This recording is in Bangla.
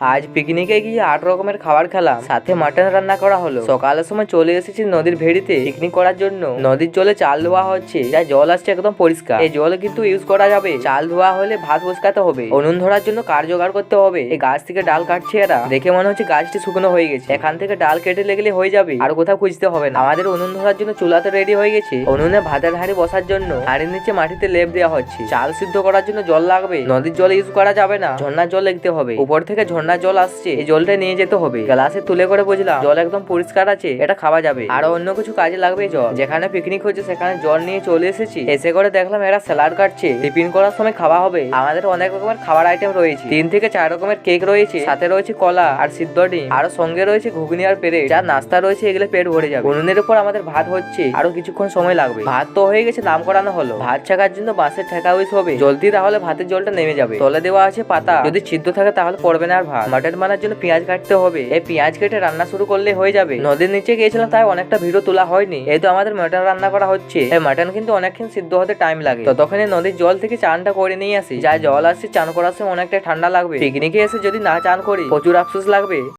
আজ পিকনিকে গিয়ে আট রকমের খাবার খেলাম, সাথে মাটন রান্না করা হলো। সকালের সময় চলে এসেছি নদীর ভেড়িতে পিকনিক করার জন্য। নদীর জলে চাল ধোয়া হচ্ছে, যা জল আসছে একদম পরিষ্কার। এই জল কিন্তু ইউজ করা যাবে। চাল ধোয়া হলে ভাত বসকাতে হবে। উনুন ধরার জন্য কার জোগাড় করতে হবে। এই গাছ থেকে ডাল কাটছে এরা। দেখে মনে হচ্ছে গাছটি শুকনো হয়ে গেছে। এখান থেকে ডাল কেটে লেগেলে হয়ে যাবে। আর কোথাও খুঁজতে হবে না। আমাদের উনুন ধরার জন্য চুলাতে রেডি হয়ে গেছে। উনুনে ভাতের হাঁড়ি বসার জন্য হাঁড়ির নিচে মাটিতে লেপ দেওয়া হচ্ছে। চাল সিদ্ধ করার জন্য জল লাগবে। নদীর জল ইউজ করা যাবে না। ঝর্ণার জল লিখতে হবে। উপর থেকে ঝর্ণার জল আসছে, এই জলটা নিয়ে যেতে হবে। গ্লাসে তুলে করে বুঝলাম, জল একদম পরিষ্কার আছে, এটা খাওয়া যাবে। আরও অন্য কিছু কাজে লাগবে জল। যেখানে পিকনিক হচ্ছে, সেখানে জল নিয়ে চলে এসেছি। এসে করে দেখলাম এরা স্যালাড কাটছে। টিফিন করার সময় খাওয়া হবে। আমাদের অনেক রকমের খাবার আইটেম রয়েছে। তিন থেকে চার রকমের কেক রয়েছে। সাথে রয়েছে কলা আর সিদ্ধ ডিম। আরও সঙ্গে রয়েছে ঘুগনি আর পেরে। যা নাস্তা রয়েছে, এগুলো পেট ভরে যাবে। উনুনের উপর আমাদের ভাত হচ্ছে। আরও কিছুক্ষণ সময় লাগবে। ভাত তো হয়ে গেছে নাম করানো হলো। ভাত ছাকার জন্য বাঁশের ঠেকা হবে। জলদি তাহলে ভাতের জলটা নেমে যাবে। তলে দেওয়া আছে পাতা। যদি সিদ্ধ থাকে, তাহলে পড়বে না আর ভাত। মাটন বানার জন্য পেঁয়াজ কাটতে হবে। এই পেঁয়াজ কেটে রান্না শুরু করলে হয়ে যাবে। নদীর নিচে গিয়েছিলাম, তাই অনেকটা ভিড়ও তোলা হয়নি। এই তো আমাদের মাটন রান্না করা হচ্ছে। এই মাটন কিন্তু অনেকক্ষণ সিদ্ধ হতে টাইম লাগে। ততক্ষণে নদীর জল থেকে চানটা করে নিয়ে আসি। যা জল আসছে চান করার সময় অনেকটা ঠান্ডা লাগবে। পিকনিকে এসে যদি না চান করি, প্রচুর আফসোস লাগবে।